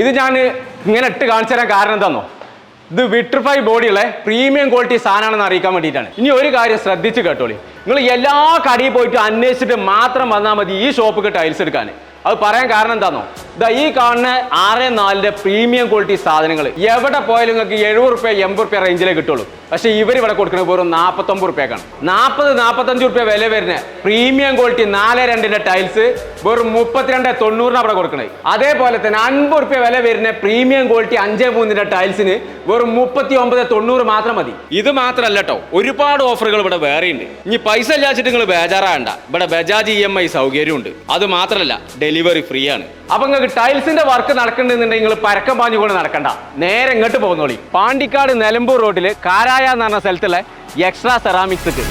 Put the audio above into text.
ഇത് ഞാൻ ഇങ്ങനെ ഇട്ട് കാണിച്ചു തരാൻ കാരണം എന്താണോ ഇത് വിട്രിഫൈ ബോഡിയുള്ള പ്രീമിയം ക്വാളിറ്റി സാധനമാണെന്ന് അറിയിക്കാൻ വേണ്ടിയിട്ടാണ്. ഇനി ഒരു കാര്യം ശ്രദ്ധിച്ച് കേട്ടോളി. നിങ്ങൾ എല്ലാ കടയിൽ പോയിട്ട് അന്വേഷിച്ചിട്ട് മാത്രം വന്നാൽ മതി ഈ ഷോപ്പിക്ക് ടൈൽസ് എടുക്കാൻ. അത് പറയാൻ കാരണം എന്താണോ ഇതാ ഈ കാണുന്ന ആറ് നാലിന്റെ പ്രീമിയം ക്വാളിറ്റി സാധനങ്ങൾ. എവിടെ പോയാലും നിങ്ങൾക്ക് എഴുപത് റുപ്യ എൺപത് റുപ്യ റേഞ്ചിലേ കിട്ടുള്ളൂ. പക്ഷേ ഇവർ ഇവിടെ കൊടുക്കുന്ന വെറും നാൽപ്പത്തൊമ്പത് റുപ്യക്കാണ്. നാൽപ്പത് നാൽപ്പത്തഞ്ച് റുപ്യ വില വരുന്ന. പ്രീമിയം ക്വാളിറ്റി നാല് രണ്ടിന്റെ ടൈൽസ് വെറും മുപ്പത്തിരണ്ട് തൊണ്ണൂറിന് അവിടെ കൊടുക്കണേ. അതേപോലെ തന്നെ അൻപത് റുപ്യ വില വരുന്ന പ്രീമിയം ക്വാളിറ്റി അഞ്ച് മൂന്നിന്റെ ടൈൽസിന് വെറും മുപ്പത്തി ഒമ്പത് തൊണ്ണൂറ് മാത്രം മതി. ഇത് മാത്രമല്ല കേട്ടോ ഒരുപാട് ഓഫറുകൾ ഇവിടെ വേറെ ഉണ്ട്. ഇനി പൈസ ഇല്ലാച്ചിട്ട് നിങ്ങൾ ബേജാറാകണ്ട. ഇവിടെ ബജാജ് ഇ എം ഐ സൗകര്യമുണ്ട് അത് മാത്രമല്ല ഡെലിവറി ഫ്രീ ആണ്. അപ്പൊ നിങ്ങൾക്ക് ടൈൽസിന്റെ വർക്ക് നടക്കണ്ടെന്നുണ്ടെങ്കിൽ നിങ്ങൾ പരക്കം പാഞ്ഞുകൊണ്ട് നടക്കണ്ട. നേരെ ഇങ്ങോട്ട് പോകുന്നോളി. പാണ്ടിക്കാട് നിലമ്പൂർ റോഡിൽ കാരായ എന്ന് പറഞ്ഞ സ്ഥലത്തുള്ള എക്സ്ട്രാ സെറാമിക്സ്ക്ക്